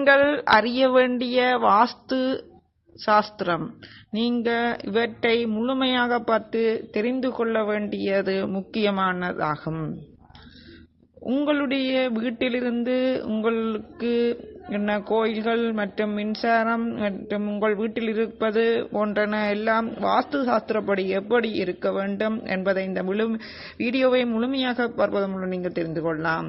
நீங்கள் அறிய வேண்டிய வாஸ்து சாஸ்திரம். நீங்க இவற்றை முழுமையாக பார்த்து தெரிந்து கொள்ள வேண்டியது முக்கியமானதாகும். உங்களுடைய வீட்டிலிருந்து உங்களுக்கு என்ன கோயில்கள் மற்றும் மின்சாரம் மற்றும் உங்கள் வீட்டில் இருப்பது போன்றன எல்லாம் வாஸ்து சாஸ்திரப்படி எப்படி இருக்க வேண்டும் என்பதை இந்த முழு வீடியோவை முழுமையாக பார்ப்பதன் மூலம் நீங்கள் தெரிந்து கொள்ளலாம்.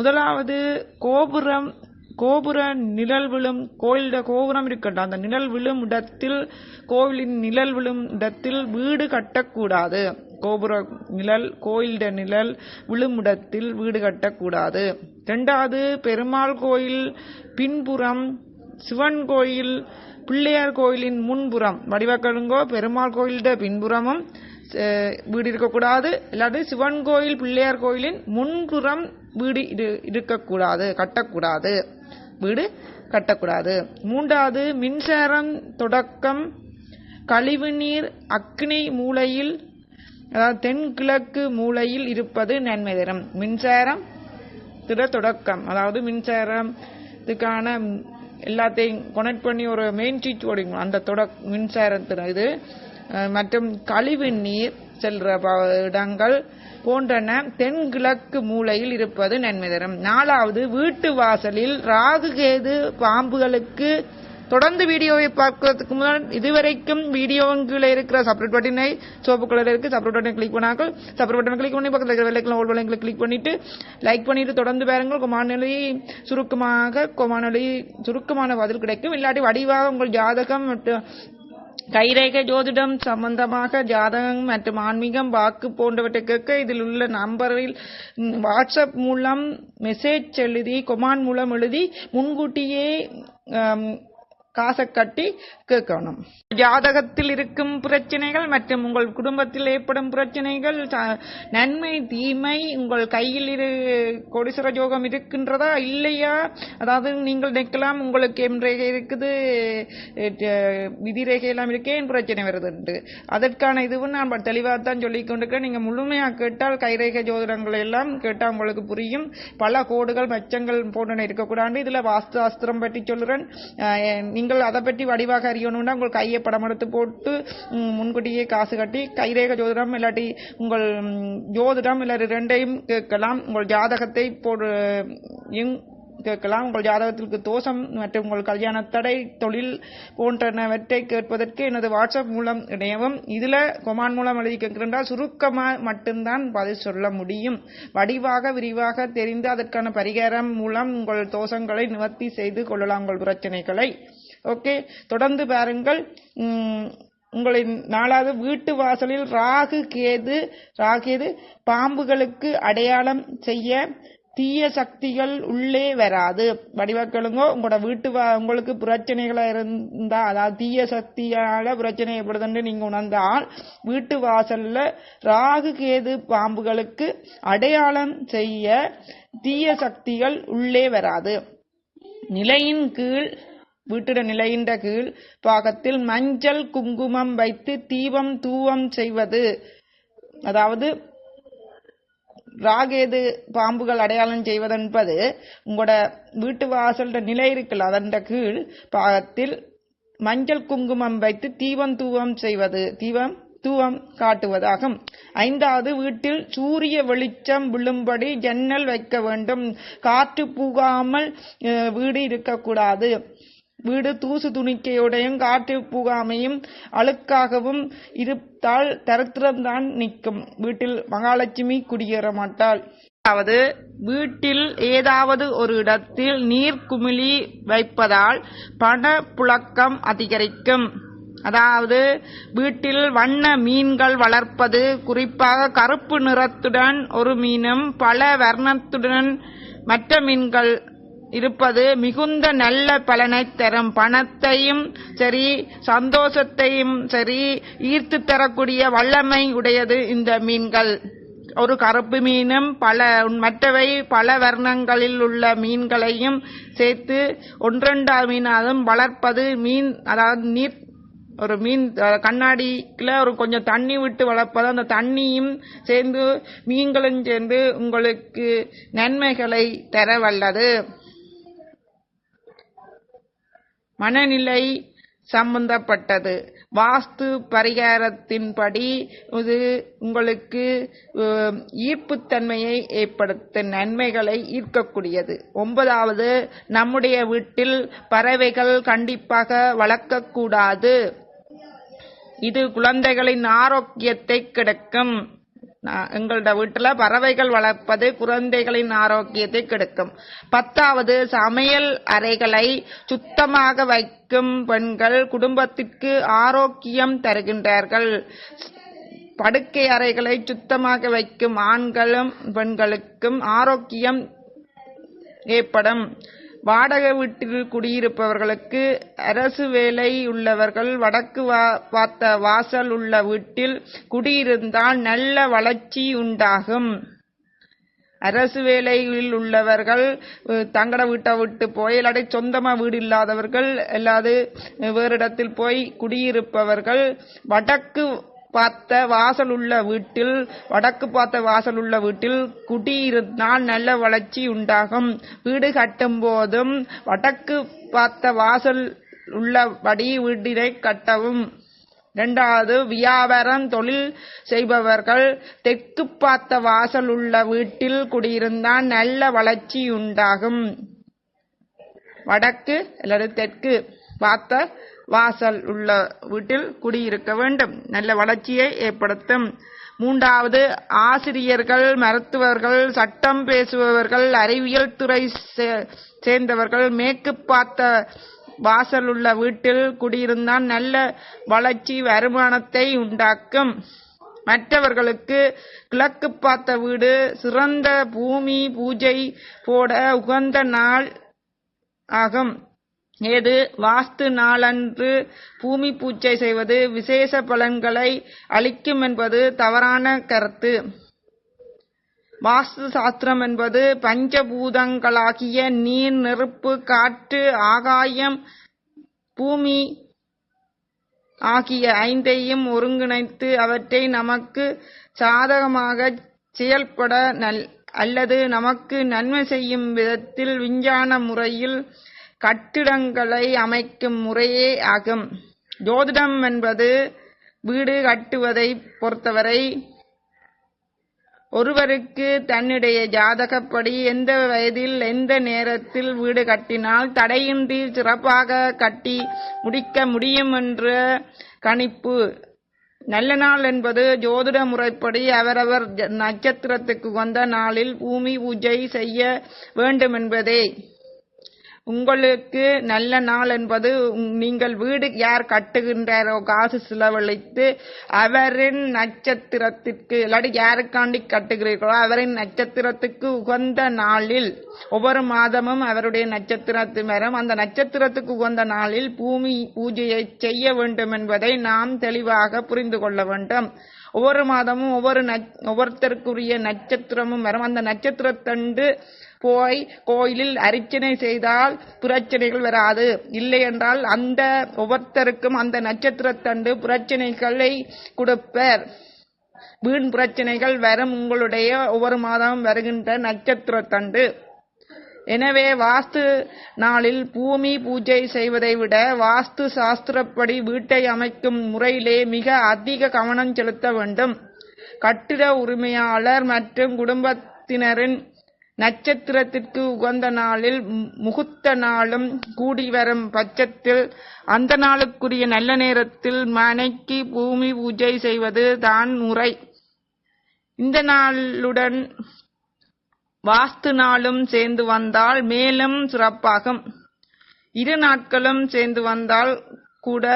முதலாவது கோபுரம் கோபுர நிழல் விழும் கோயில கோபுரம் இருக்கட்டும். அந்த நிழல் விழும் இடத்தில் கோவிலின் நிழல் விழும் இடத்தில் வீடு கட்டக்கூடாது. கோபுர நிழல் கோயில்ட நிழல் விழும் இடத்தில் வீடு கட்டக்கூடாது. ரெண்டாவது பெருமாள் கோயில் பின்புறம் சிவன் கோயில் பிள்ளையார் கோயிலின் முன்புறம். வடிவக்கழுங்கோ பெருமாள் கோயில்ட பின்புறமும் வீடு இருக்கக்கூடாது. இல்லாட்டி சிவன் கோயில் பிள்ளையார் கோயிலின் முன்புறம் வீடு இரு- இருக்கக்கூடாது கட்டக்கூடாது. வீடு கட்டக்கூடாது. மூன்றாவது மின்சாரம் தொடக்கம் கழிவுநீர் அக்னி மூலையில் அதாவது தென்கிழக்கு மூலையில் இருப்பது நன்மை தரும். மின்சாரம் திட தொடக்கம். அதாவது மின்சாரத்துக்கான எல்லாத்தையும் கனெக்ட் பண்ணி ஒரு மெயின் சுவிட்ச் ஓடிங்க அந்த தொடக் மின்சாரத்தின இது. மற்றும் கழிவு நீர் செல்ற இடங்கள் போன்றன. தென்கிழக்கு மூலையில் இருப்பது நன்மை தரும் நாலாவது வீட்டு வாசலில் ராகு கேது பாம்புகளுக்கு தொடர்ந்து வீடியோவை பார்க்கறதுக்கு முன்னால் இதுவரைக்கும் வீடியோங்கில் இருக்கிற சப்ரேட் பட்டினை சோப்பு கலர் இருக்கு. சப்ரேட் பட்டனை கிளிக் பண்ணாக்கள். சப்ரேட் பட்டனை கிளிக் பண்ணி பக்கத்தில் இருக்கிற வெள்ளைக்கிழமை ஓல் வெள்ளைங்களை கிளிக் பண்ணிட்டு லைக் பண்ணிட்டு தொடர்ந்து பாருங்கள். கொமானொலி சுருக்கமாக கொமானொலி சுருக்கமான பதில் கிடைக்கும். இல்லாட்டி வடிவாக உங்கள் ஜாதகம் மற்றும் கைரேகை ஜோதிடம் சம்பந்தமாக ஜாதகம் மற்றும் ஆன்மீகம் வாக்கு போன்றவற்றை கேட்க இதில் உள்ள நம்பரில் வாட்ஸ்அப் மூலம் மெசேஜ் எழுதி கொமான் மூலம் எழுதி முன்கூட்டியே காசை கட்டி கேட்கணும். ஜாதகத்தில் இருக்கும் பிரச்சனைகள் மற்றும் உங்கள் குடும்பத்தில் ஏற்படும் பிரச்சனைகள் நன்மை தீமை உங்கள் கையில் இரு கோடீஸ்வர யோகம் இருக்கின்றதா இல்லையா? அதாவது நீங்கள் நிற்கலாம் உங்களுக்கு எம் ரேகை இருக்குது விதி ரேகை எல்லாம் இருக்கே என் பிரச்சனை வருதுண்டு. அதற்கான இதுவும் நான் தெளிவாக தான் சொல்லி கொண்டிருக்கேன் நீங்கள் முழுமையாக கேட்டால் கைரேகை ஜோதிடங்களை எல்லாம் கேட்டால் உங்களுக்கு புரியும். பல கோடுகள் மெச்சங்கள் போன்றன இருக்கக்கூடாது. இதில் வாஸ்து சாஸ்திரம் பற்றி சொல்லுறேன். நீங்கள் அதை பற்றி வடிவாக அறியணும்னா உங்கள் கையை படம் எடுத்து போட்டு முன்கூட்டியே காசு கட்டி கைரேக ஜோதிடம் இல்லாட்டி உங்கள் ஜோதிடம் இல்லாட்டி ரெண்டையும் கேட்கலாம். உங்கள் ஜாதகத்தை போடு கேட்கலாம். உங்கள் ஜாதகத்திற்கு தோஷம் மற்றும் உங்கள் கல்யாண தடை தொழில் போன்றனவற்றை கேட்பதற்கு எனது வாட்ஸ்அப் மூலம் இணையவும். இதில் கொமான் மூலம் எழுதி கேட்கின்றால் சுருக்கமாக மட்டும்தான் பதில் சொல்ல முடியும். வடிவாக விரிவாக தெரிந்து அதற்கான பரிகாரம் மூலம் உங்கள் தோஷங்களை நிவர்த்தி செய்து கொள்ளலாம் உங்கள் பிரச்சனைகளை. ஓகே தொடர்ந்து பாருங்கள். உங்களை நாலாவது வீட்டு வாசலில் ராகு கேது ராகேது பாம்புகளுக்கு அடையாளம் செய்ய தீய சக்திகள் உள்ளே வராது. வடிவக்கெழுங்கோ உங்களோட வீட்டு வா உங்களுக்கு பிரச்சனைகளா இருந்தா அதாவது தீய சக்தியால பிரச்சனை ஏற்படுதுன்னு நீங்க உணர்ந்தால் வீட்டு வாசல்ல ராகு கேது பாம்புகளுக்கு அடையாளம் செய்ய தீய சக்திகள் உள்ளே வராது. நிலையின் கீழ் வீட்டிட நிலையின்ற கீழ் பாகத்தில் மஞ்சள் குங்குமம் வைத்து தீபம் தூவம் செய்வது. அதாவது ராகேது பாம்புகள் அடையாளம் செய்வதென்பது உங்களோட வீட்டு வாசல்ட நிலை இருக்குல்ல அதன் கீழ் பாகத்தில் மஞ்சள் குங்குமம் வைத்து தீபம் தூவம் செய்வது. தீபம் தூவம் காட்டுவதாகும். ஐந்தாவது வீட்டில் சூரிய வெளிச்சம் விழும்படி ஜன்னல் வைக்க வேண்டும். காற்று புகாமல் வீடு இருக்கக்கூடாது. வீடு தூசு துணிக்கையுடையும் காற்று புகாமையும் அழுக்காகவும் இருத்தால் தரித்திரம்தான் நிற்கும். வீட்டில் மகாலட்சுமி குடியேற மாட்டாள் அதாவது வீட்டில் ஏதாவது ஒரு இடத்தில் நீர் குமிழி வைப்பதால் பணப்புழக்கம் அதிகரிக்கும். அதாவது வீட்டில் வண்ண மீன்கள் வளர்ப்பது குறிப்பாக கருப்பு நிறத்துடன் ஒரு மீனும் பல வர்ணத்துடன் மற்ற மீன்கள் இருப்பது மிகுந்த நல்ல பலனை தரும். பணத்தையும் சரி சந்தோஷத்தையும் சரி ஈர்த்து தரக்கூடிய வல்லமை உடையது இந்த மீன்கள். ஒரு கருப்பு மீனும் பல மற்றவை பல வர்ணங்களில் உள்ள மீன்களையும் சேர்த்து ஒன்றெண்டா மீனாலும் வளர்ப்பது மீன் அதாவது நீர் ஒரு மீன் அஹ், கண்ணாடிக்குள்ள ஒரு கொஞ்சம் தண்ணி விட்டு வளர்ப்பது அந்த தண்ணியும் சேர்ந்து மீன்களும் சேர்ந்து உங்களுக்கு நன்மைகளை தர வல்லது மனநிலை சம்பந்தப்பட்டது. வாஸ்து பரிகாரத்தின்படி இது உங்களுக்கு ஈர்ப்புத்தன்மையை ஏற்படுத்தும் நன்மைகளை ஈர்க்கக்கூடியது. ஒன்பதாவது நம்முடைய வீட்டில் பறவைகள் கண்டிப்பாக வளர்க்கக்கூடாது. இது குழந்தைகளின் ஆரோக்கியத்தை கெடுக்கும். எங்களோட வீட்டுல பறவைகள் வளர்ப்பது குழந்தைகளின் ஆரோக்கியத்தை கெடுக்கும். பத்தாவது சமையல் அறைகளை சுத்தமாக வைக்கும் பெண்கள் குடும்பத்திற்கு ஆரோக்கியம் தருகின்றார்கள். படுக்கை அறைகளை சுத்தமாக வைக்கும் ஆண்களும் பெண்களுக்கும் ஆரோக்கியம் ஏற்படும். வாடகை வீட்டில் குடியிருப்பவர்களுக்கு அரசு வேலை உள்ளவர்கள் வடக்கு வா- பார்த்த வாசல் உள்ள வீட்டில் குடியிருந்தால் நல்ல வளர்ச்சி உண்டாகும். அரசு வேலையில் உள்ளவர்கள் தங்கட வீட்டை விட்டு போய் இல்லாட்டி சொந்தமாக வீடு இல்லாதவர்கள் அல்லாது வேறு இடத்தில் போய் குடியிருப்பவர்கள் வடக்கு பார்த்த வாசல் உள்ள வீட்டில் வடக்கு பார்த்த வாசல் உள்ள வீட்டில் குடியிருந்தால் நல்ல வளர்ச்சி உண்டாகும். வீடு கட்டும் போதும் வடக்கு பார்த்த வாசல் உள்ளபடி வீட்டினை கட்டவும். இரண்டாவது வியாபாரம் தொழில் செய்பவர்கள் தெற்கு பார்த்த வாசல் உள்ள வீட்டில் குடியிருந்தால் நல்ல வளர்ச்சி உண்டாகும். வடக்கு அல்லது தெற்கு பார்த்த வாசல் உள்ள வீட்டில் குடியிருக்க வேண்டும். நல்ல வளர்ச்சியை ஏற்படுத்தும். மூன்றாவது ஆசிரியர்கள் மருத்துவர்கள் சட்டம் பேசுபவர்கள் அறிவியல் துறை சே- சேர்ந்தவர்கள் மேற்கு பார்த்த வாசல் உள்ள வீட்டில் குடியிருந்தால் நல்ல வளர்ச்சி வருமானத்தை உண்டாக்கும். மற்றவர்களுக்கு கிழக்கு பார்த்த வீடு சிறந்த பூமி பூஜை போட உகந்த நாள் ஆகும். ஏது? வாஸ்து நாளன்று பூமி பூஜை செய்வது விசேஷ பலன்களை அளிக்கும் என்பது தவறான கருத்து. வாஸ்து சாஸ்திரம் என்பது பஞ்சபூதங்களாகிய நீர் நெருப்பு காற்று ஆகாயம் பூமி ஆகிய ஐந்தையும் ஒருங்கிணைத்து அவற்றை நமக்கு சாதகமாக செயல்பட நல் அல்லது நமக்கு நன்மை செய்யும் விதத்தில் விஞ்ஞான முறையில் கட்டிடங்களை அமைக்கும் முறையே ஆகும் ஜோதிடம் என்பது வீடு கட்டுவதை பொறுத்தவரை ஒருவருக்கு தன்னுடைய ஜாதகப்படி எந்த வயதில் எந்த நேரத்தில் வீடு கட்டினால் தடையின்றி சிறப்பாக கட்டி முடிக்க முடியும் என்ற கணிப்பு. நல்ல நாள் என்பது ஜோதிட முறைப்படி அவரவர் ஜ- நட்சத்திரத்துக்கு வந்த நாளில் பூமி பூஜை செய்ய வேண்டும் என்பதே. உங்களுக்கு நல்ல நாள் என்பது உங்- நீங்கள் வீடு யார் கட்டுகின்றாரோ காசு செலவழித்து அவரின் நட்சத்திரத்திற்கு இல்லாட்டி யாருக்காண்டி கட்டுகிறீர்களோ அவரின் நட்சத்திரத்துக்கு உகந்த நாளில் ஒவ்வொரு மாதமும் அவருடைய நட்சத்திரத்து வரும் அந்த நட்சத்திரத்துக்கு உகந்த நாளில் பூமி பூஜையை செய்ய வேண்டும் என்பதை நாம் தெளிவாக புரிந்து கொள்ள வேண்டும். ஒவ்வொரு மாதமும் ஒவ்வொரு ந ஒவ்வொருத்தருக்குரிய நட்சத்திரமும் வரும். அந்த நட்சத்திரத்தண்டு போய் கோயிலில் அர்ச்சனை செய்தால் பிரச்சனைகள் வராது. இல்லை என்றால் அந்த ஒவ்வொருத்தருக்கும் அந்த நட்சத்திரத்தண்டு பிரச்சனைகளை கொடுப்பர். வீண் பிரச்சனைகள் வரும். உங்களுடைய ஒவ்வொரு மாதம் வருகின்ற நட்சத்திரத்தண்டு எனவே வாஸ்து நாளில் பூமி பூஜை செய்வதை விட வாஸ்து சாஸ்திரப்படி வீட்டை அமைக்கும் முறையிலே மிக அதிக கவனம் செலுத்த வேண்டும். கட்டிட உரிமையாளர் மற்றும் குடும்பத்தினரின் நட்சத்திரத்திற்கு உகந்த நாளில் மு- முகூர்த்த நாளும் கூடி வரும் பட்சத்தில் அந்த நாளுக்குரிய நல்ல நேரத்தில் மனைக்கு பூமி பூஜை செய்வது தான் முறை. இந்த நாளுடன் வாஸ்து நாளும் சேர்ந்து வந்தால் மேலும் சிறப்பாகும். இரு நாட்களும் சேர்ந்து வந்தால் கூட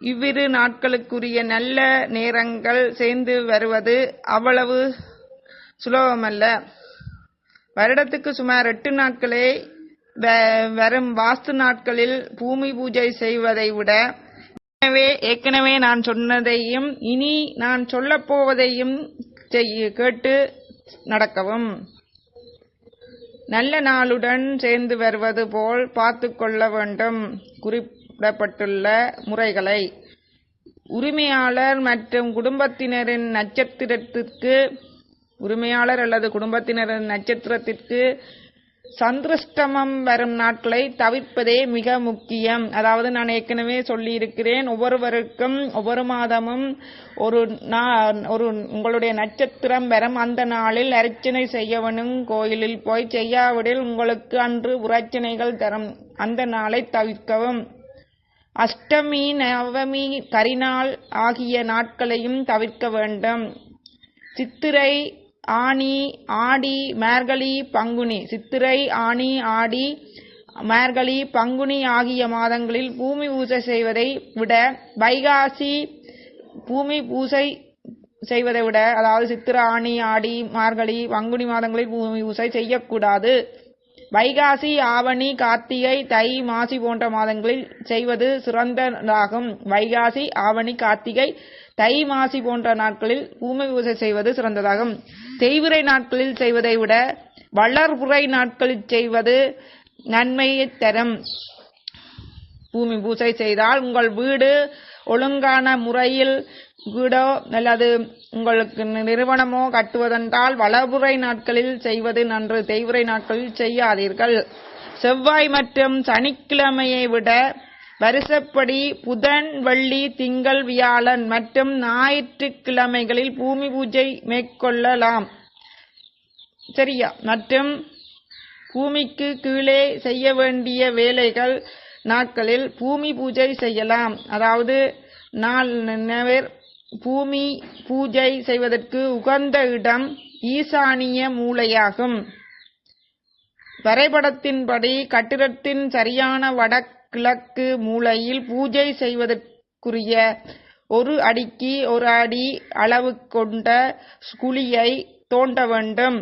இவ்விரு நாட்களுக்குரிய நல்ல நேரங்கள் சேர்ந்து வருவது அவ்வளவு சுலபமல்ல. வருடத்துக்கு சுமார் எட்டு நாட்களே வ- வரும் வாஸ்து நாட்களில் பூமி பூஜை செய்வதை விட எனவே ஏற்கனவே நான் சொன்னதையும் இனி நான் சொல்லப்போவதையும் கேட்டு நடக்கவும். நல்ல நாளுடன் சேர்ந்து வருவது போல் பார்த்து கொள்ள வேண்டும் குறிப்பிடப்பட்டுள்ள முறைகளை. உரிமையாளர் மற்றும் குடும்பத்தினரின் நட்சத்திரத்திற்கு உரிமையாளர் அல்லது குடும்பத்தினரின் நட்சத்திரத்திற்கு சந்திருஷ்டமம் வரும் நாட்களை தவிர்ப்பதே மிக முக்கியம். அதாவது நான் ஏற்கனவே சொல்லியிருக்கிறேன் ஒவ்வொருவருக்கும் ஒவ்வொரு மாதமும் ஒரு நான் ஒரு உங்களுடைய நட்சத்திரம் வரும் அந்த நாளில் அர்ச்சனை செய்யவனும் கோயிலில் போய் செய்யாவிடில் உங்களுக்கு அன்று உரச்சனைகள் தரும். அந்த நாளை தவிர்க்கவும். அஷ்டமி நவமி கரிநாள் ஆகிய நாட்களையும் தவிர்க்க வேண்டும். சித்திரை ஆனி ஆடி மார்கழி பங்குனி. சித்திரை ஆனி ஆடி மார்கழி பங்குனி ஆகிய மாதங்களில் பூமி பூஜை செய்வதை விட வைகாசி பூமி பூஜை செய்வதை விட அதாவது சித்திரை ஆனி ஆடி மார்கழி பங்குனி மாதங்களில் பூமி பூஜை செய்யக்கூடாது. வைகாசி ஆவணி கார்த்திகை தை மாசி போன்ற மாதங்களில் செய்வது சிறந்ததாகும். வைகாசி ஆவணி கார்த்திகை தை மாசி போன்ற நாட்களில் பூமி பூஜை செய்வது சிறந்ததாகும். தேய்விரை நாட்களில் செய்வதை விட வளர்புரை நாட்களில் செய்வது நன்மையை தரும். பூமி பூஜை செய்தால் உங்கள் வீடு ஒழுங்கான முறையில் வீடோ அல்லது உங்களுக்கு நிறுவனமோ கட்டுவதென்றால் வளபுரை நாட்களில் செய்வது நன்று தேய்வுரை நாட்களில் செய்யாதீர்கள். செவ்வாய் மற்றும் சனிக்கிழமையை விட வருஷப்படி புதன் வெள்ளி திங்கள் வியாழன் மற்றும் ஞாயிற்றுக்கிழமைகளில் பூமி பூஜை மேற்கொள்ளலாம். சரியா? மற்றும் பூமிக்கு கீழே செய்ய வேண்டிய வேலைகள் நாட்களில் பூமி பூஜை செய்யலாம். அதாவது நாள் பூமி பூஜை செய்வதற்கு உகந்த இடம் ஈசானிய மூலையாகும். வரைபடத்தின்படி கட்டிடத்தின் சரியான வடகிழக்கு மூலையில் பூஜை செய்வதற்குரிய ஒரு அடிக்கு ஒரு அடி அளவு கொண்ட குழியை தோண்ட வேண்டும்.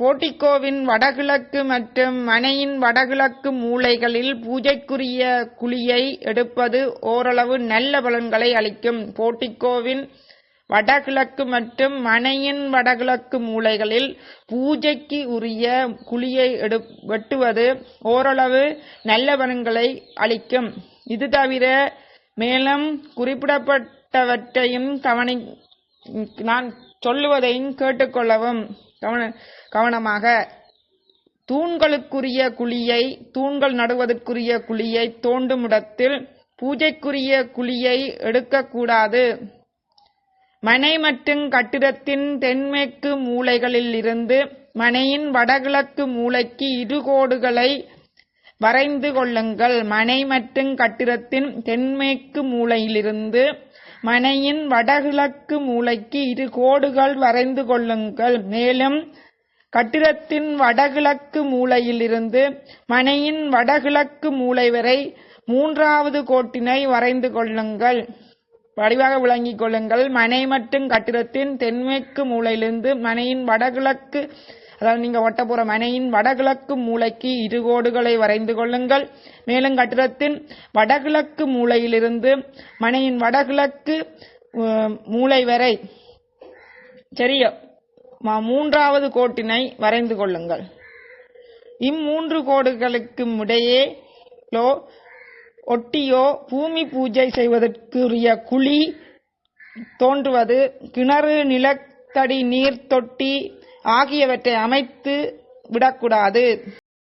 போர்டிகோவின் வடகிழக்கு மற்றும் மனையின் வடகிழக்கு மூலைகளில் பூஜைக்குரிய குழியை எடுப்பது ஓரளவு நல்ல பலன்களை அளிக்கும். போர்டிகோவின் வடகிழக்கு மற்றும் மனையின் வடகிழக்கு மூலைகளில் பூஜைக்கு உரிய குழியை எடு வெட்டுவது ஓரளவு நல்ல பலன்களை அளிக்கும். இது தவிர மேலும் குறிப்பிடப்பட்டவற்றையும் கவனி நான் சொல்லுவதையும் கேட்டுக்கொள்ளவும். கவன கவனமாக. தூண்களுக்குரிய குழியை தூண்கள் நடுவதற்குரிய குழியை தோண்டும் இடத்தில் பூஜைக்குரிய குழியை எடுக்கக்கூடாது. மனை மற்றும் கட்டிடத்தின் தென்மேற்கு மூலைகளில் இருந்து மனையின் வடகிழக்கு மூலைக்கு இரு கோடுகளை வரைந்து கொள்ளுங்கள். மனை மற்றும் கட்டிடத்தின் தென்மேற்கு மூலையிலிருந்து மனையின் வடகிழக்கு மூலைக்கு இரு கோடுகள் வரைந்து கொள்ளுங்கள். மேலும் கட்டிடத்தின் வடகிழக்கு மூலையிலிருந்து மனையின் வடகிழக்கு மூலை வரை மூன்றாவது கோட்டினை வரைந்து கொள்ளுங்கள். வடிவாக விளங்கிக் கொள்ளுங்கள். மனை மற்றும் கட்டிடத்தின் தென்மேற்கு மூலையிலிருந்து மனையின் வடகிழக்கு அதாவது நீங்க ஒட்டப்புறம் மனையின் வடகிழக்கு மூலைக்கு இரு கோடுகளை வரைந்து கொள்ளுங்கள். மேலும் கட்டிடத்தின் வடகிழக்கு மூலையிலிருந்து மனையின் வடகிழக்கு மூளை மூலை வரை சரியா? மூன்றாவது கோட்டினை வரைந்து கொள்ளுங்கள். இம்மூன்று கோடுகளுக்கு இடையே ஒட்டியோ பூமி பூஜை செய்வதற்குரிய குழி தோன்றுவது கிணறு நிலத்தடி நீர் தொட்டி ஆகியவற்றை அமைத்து விடக்கூடாது.